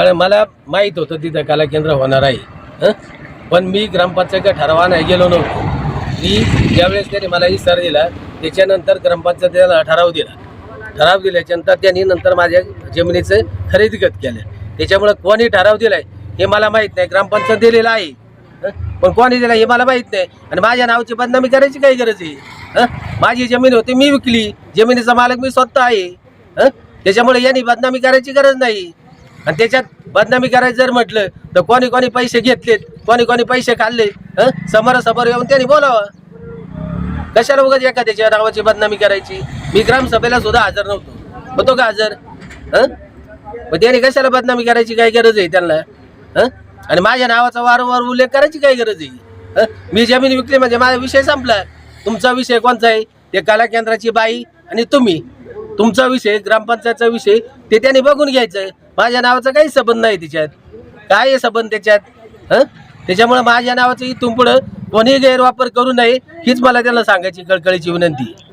कारण मला माहीत होतं तिथं कला केंद्र होणार आहे. हं? पण मी ग्रामपंचायतच्या ठरावा नाही गेलो नव्हतो. मी ज्यावेळेस त्यांनी मला इसार दिला त्याच्यानंतर ग्रामपंचायतीला ठराव दिला. ठराव दिल्याच्यानंतर त्यांनी नंतर माझ्या जमिनीचं खरेदीगत केलं. त्याच्यामुळं कोणी ठराव दिलाय हे मला माहीत नाही. ग्रामपंचायत दिलेलं आहे. हं? पण कोणी दिला हे मला माहीत नाही. आणि माझ्या नावाची बदनामी करायची काही गरज आहे? माझी जमीन होती मी विकली. जमिनीचा मालक मी स्वतः आहे. हं? त्याच्यामुळे यांनी बदनामी करायची गरज नाही. आणि त्याच्यात बदनामी करायचं जर म्हटलं तर कोणी कोणी पैसे घेतलेत कोणी कोणी पैसे खाल्ले हं? समोरासमोर येऊन त्यांनी बोलावं. कशाला उगाच एखाद्याच्या नावाची बदनामी करायची? मी ग्रामसभेला सुद्धा हजर नव्हतो. होतो का हजर? हं? मग त्याने कशाला बदनामी करायची काय गरज आहे त्यांना? हं? आणि माझ्या नावाचा वारंवार उल्लेख करायची काय गरज आहे? हं? मी जमीन विकली म्हणजे माझा विषय संपला. तुमचा विषय कोणता आहे? ते कला केंद्राची बाई आणि तुम्ही. तुमचा विषय ग्रामपंचायतचा विषय ते त्यांनी बघून घ्यायचं माझ्या नावाचा काही संबंध नाही त्याच्यात. काय आहे संबंध त्याच्यात? हं? त्याच्यामुळे माझ्या नावाचं इथून पुढं कोणी गैरवापर करू नये हीच मला त्याला सांगायची कळकळीची विनंती. आहे.